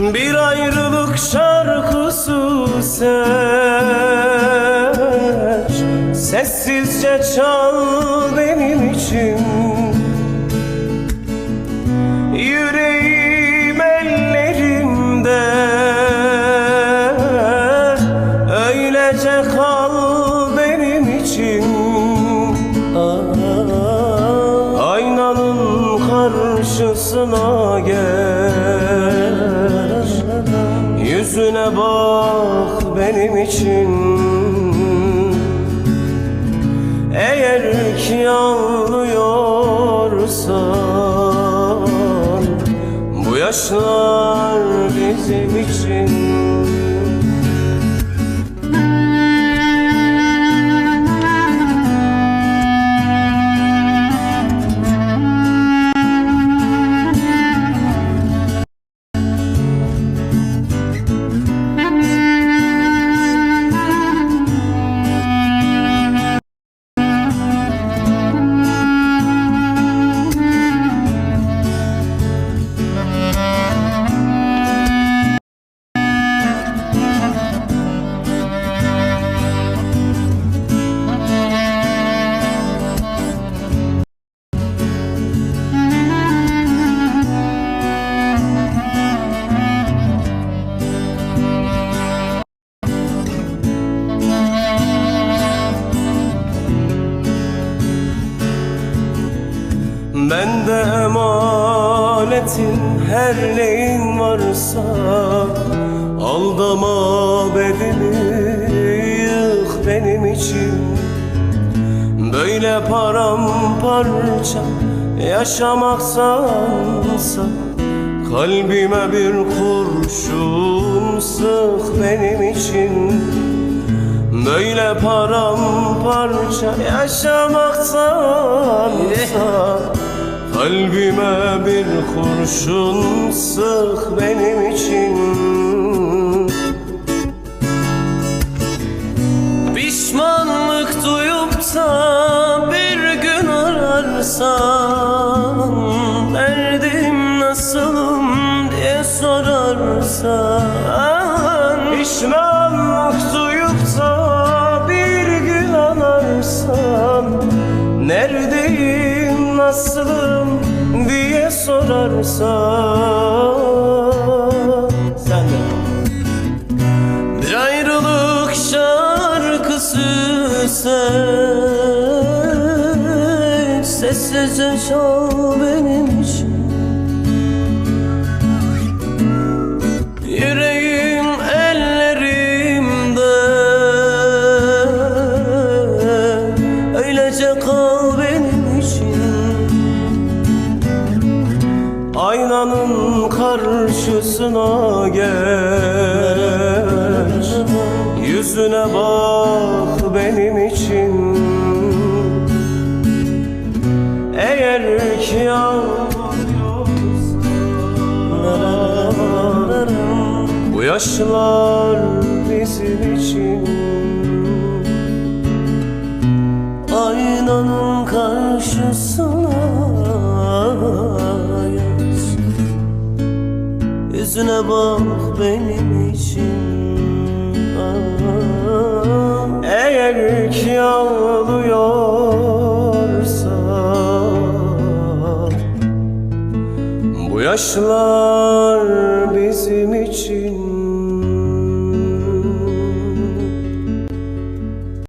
Bir ayrılık şarkısı seç Sessizce çal benim için. Yüreğim ellerimde Öylece kal benim için. Aynanın karşısına geç Yüzüne bak benim için. Eğer ki ağlıyorsan Bu yaşlar bizim için Bende emanetin her neyin varsa Aldama bedeni yık benim için. Böyle paramparça yaşamaksansa Kalbime bir kurşun sık benim için. Böyle paramparça yaşamaktansa Kalbime bir kurşun sık benim için. Pişmanlık duyup da bir gün ararsan Derdim nasılım diye sorarsan. Pişmanlık duyup da bir gün ararsan Neredeyim nasılım sorarsan Sen bir ayrılık şarkısı Sessizce çal benim Aynanın karşısına geç. Yüzüne bak benim için. Eğer ki ağlıyorsan Bu yaşlar bizim için. Aynanın karşısına Yüzüne bak benim için. Ah, Eğer ki ağlıyorsa Bu yaşlar bizim için